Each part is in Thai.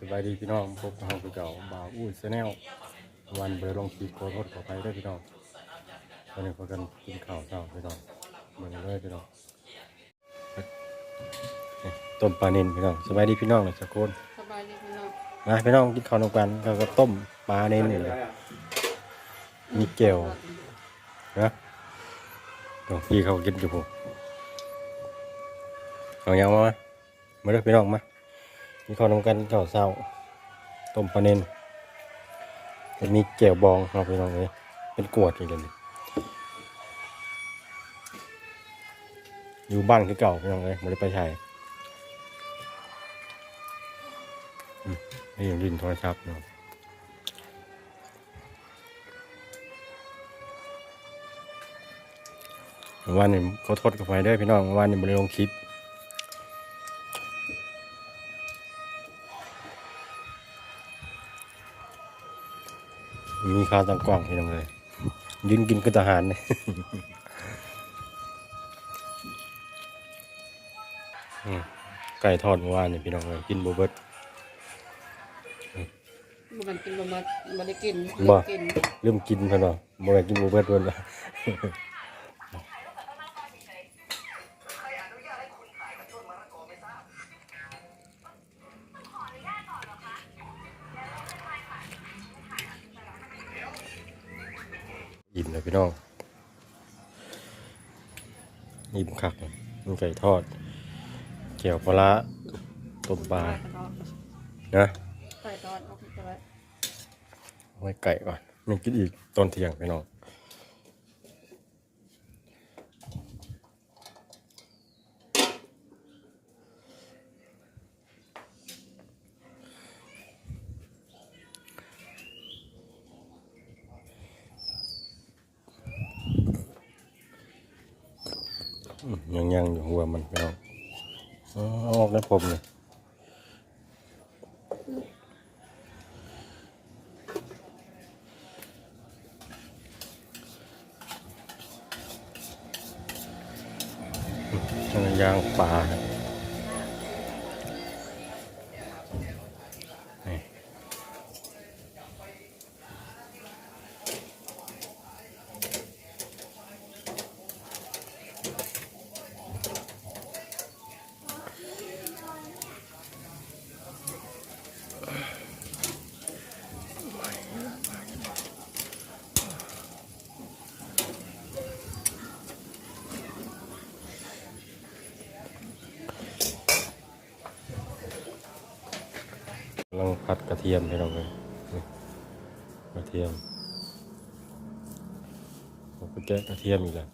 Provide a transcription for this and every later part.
สบายดีพี่น้องพบกับเราคือเก่าบ่าวอู้ชาแนลวันเบอร์ลงคลิปโคตรขอไปด้วยพี่น้องวันนี้พากันกินข้าวเช้าพี่น้องเมืองเลยพี่น้องนี่ต้มปลาเนินพี่น้องสบายดีพี่น้องเลยสักคนสบายดีพี่น้องมาพี่น้องกินข้าวนำกันแล้วก็ต้มปลาเนินนี่เลยมีแก้วนะน้องพี่เขากินอยู่ผมเอายังมามาเด้อพี่น้องมา กินข้าวนำกันกินข้าวเช้าต้มปลาเนนมันมีแก้วบองครับพี่น้องเลยเป็นกวดอีกเลยนี่อยู่บ้านคือเก่าพี่น้องเลยไม่ได้ไปใช้อืมนี่ยังดินโทรศัพท์เนาะวันนี้ขอโทษกับไปด้วยพี่น้องวันนี้ไม่ได้ลงคลิป มีข้าวตังกล่องพี่น้องเลยยืนกินกับทหารเนี่ยอืมไก่ทอดเมื่อวานนี่พี่น้องเลยกินบูเบิร์ตมันกินบะมาบ่ได้กินบ่กินเริ่มกินเพิ่นบ่บ่ได้กินบูเบิร์ตเพิ่นละ อิ่มเลยพี่น้องอิ่มคักเลยมีไก่ทอดเกี่ยวปลาร้าต้มปลาไก่ทอดนะไก่ทอดเอาไปไว้เอาไว้ไก่ก่อนมันกินอีกตอนเที่ยงพี่น้องอืม ยังยังอยู่หัวมันพี่น้ออ๋อเอาออกนะผมเนี่ย ลังผัดกระเทียมให้เราเลยกระเทียมผมไปแกะกระเทียมอีกแล้ว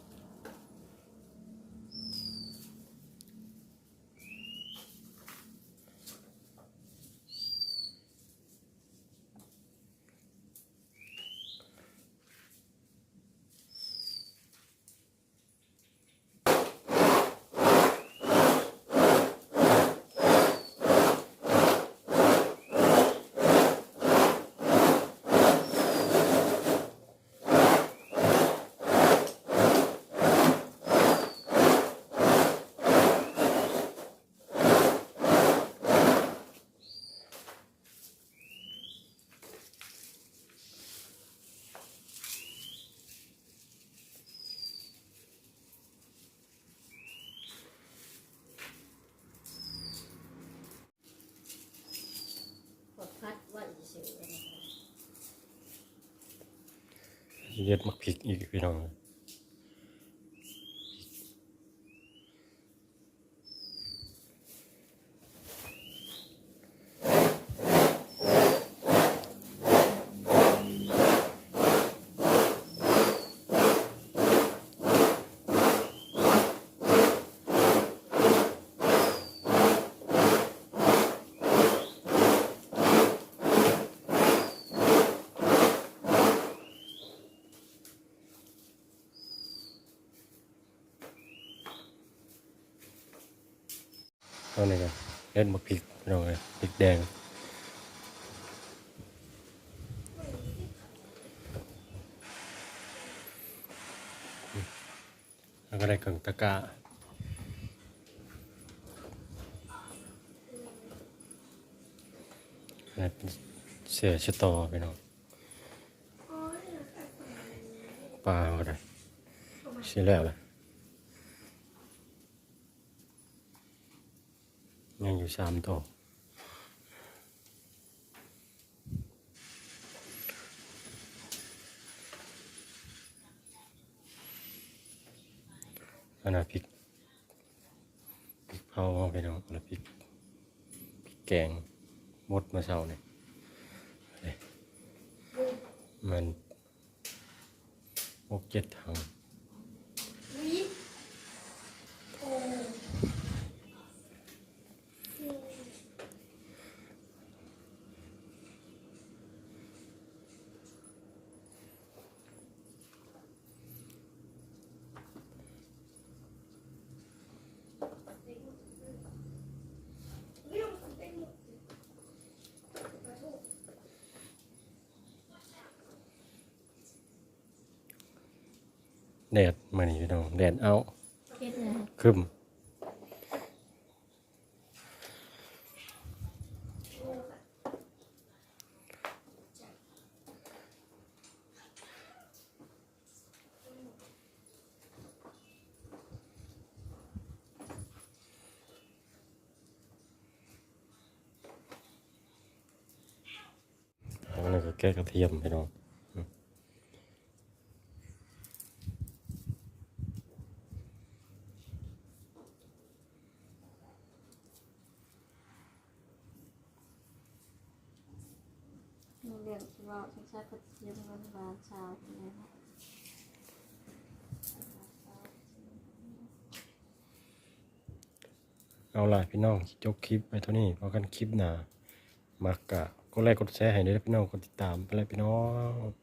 เย็ดมักพริกอีกพี่น้อง เอาไหนกันเล่นมักพริกพี่น้องเลยพริกแดงแล้วก็ได้กังตะกร้านี่เป็นเสือชะตอพี่น้องปลาอาได้สิแล้วเลย ยังอยู่สามตัวอันนั้นพริกพริกเผาไปน้องแล้วพริกพริกแกงมดมาเช้าเนี่ยมันหกเจ็ดถัง แดดมานี่พี่น้องแดดเอาเฮ็ดเลยครึมอันนี้ก็แก้กระเทียมพี่น้อง มีเรื่อง ที่ว่าฉันใช้กระเทียมวันวานเช้าเลยนะเอาล่ะพี่น้องจบคลิปไปเท่านี้พอกันคลิปหนามักกะก็ไลค์กดแชร์ให้ด้วยพี่น้องกดติดตามไปเลยพี่น้อง